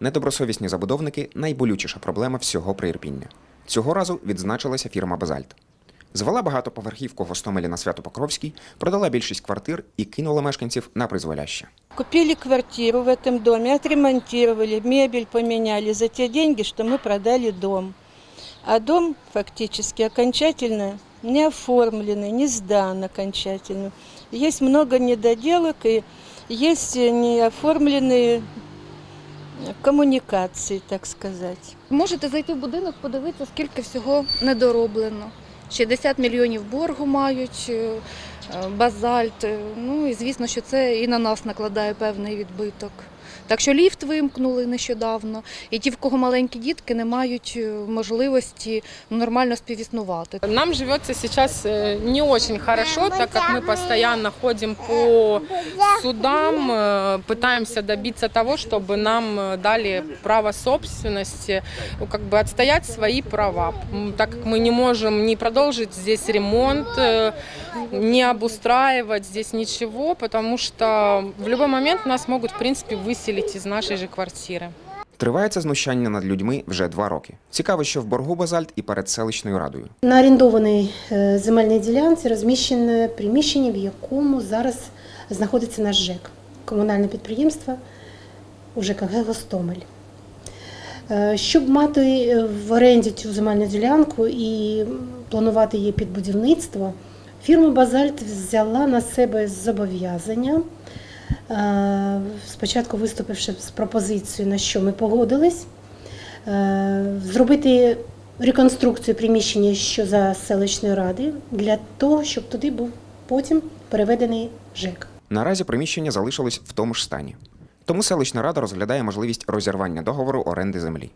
Недобросовісні забудовники найболючіша проблема всього Приірпіння. Цього разу відзначилася фірма Базальт. Звела багатоповерхівку в Гостомелі на Свято-Покровській, продала більшість квартир і кинула мешканців на призволяще. Купили квартиру в этом доме, отремонтировали, мебель поменяли за те деньги, что мы продали дом. А дом фактически окончательно не оформленный, не сдан окончательно. Есть много недоделок и есть не коммуникации, так сказати. Можете зайти в будинок, подивитися, скільки всього недороблено. 60 мільйонів боргу мають, е, е, базальт. е, Ну і звісно, що це і на нас накладає певний відбиток. Так що ліфт вимкнули нещодавно, і ті, в кого маленькі дітки, не мають е, можливості нормально співіснувати. Нам живется сейчас э, не очень хорошо, так как мы постоянно ходим по судам, э, пытаемся добиться того, чтобы нам э, дали право собственности, ну, как бы отстоять свои права, М, так как мы не можем не продолжить здесь ремонт, э, не обустраивать здесь ничего, потому что в любой момент нас могут, в принципе, выселить из нашей же квартиры. Триває це знущання над людьми вже два роки. Цікаво, що в боргу Базальт і перед селищною радою. На орендованій е, земельній ділянці розміщене приміщення, в якому зараз знаходиться наш ЖЕК, комунальне підприємство у ЖКГ Гостомель. Е, Щоб мати е, в оренді цю земельну ділянку і планувати її під будівництво, фірма Базальт взяла на себе зобов'язання, е, спочатку виступивши з пропозицією, на що ми погодились, е, зробити реконструкцію приміщення, що за селищної ради, для того, щоб туди був потім переведений ЖЕК. Наразі приміщення залишилось в тому ж стані. Тому селищна рада розглядає можливість розірвання договору оренди землі.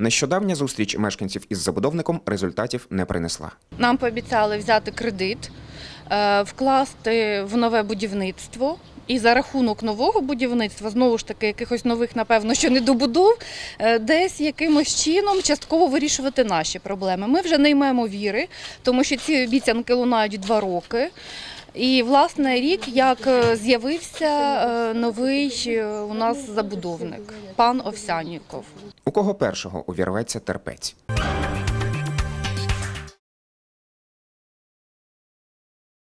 Нещодавня зустріч мешканців із забудовником результатів не принесла. Нам пообіцяли взяти кредит, е, вкласти в нове будівництво. І за рахунок нового будівництва, знову ж таки, якихось нових, напевно, що недобудов, е, десь якимось чином частково вирішувати наші проблеми. Ми вже не ймемо віри, тому що ці обіцянки лунають два роки. І, власне, рік, як е, з'явився новий у нас забудовник, пан Овсяніков. У кого першого увірветься терпець.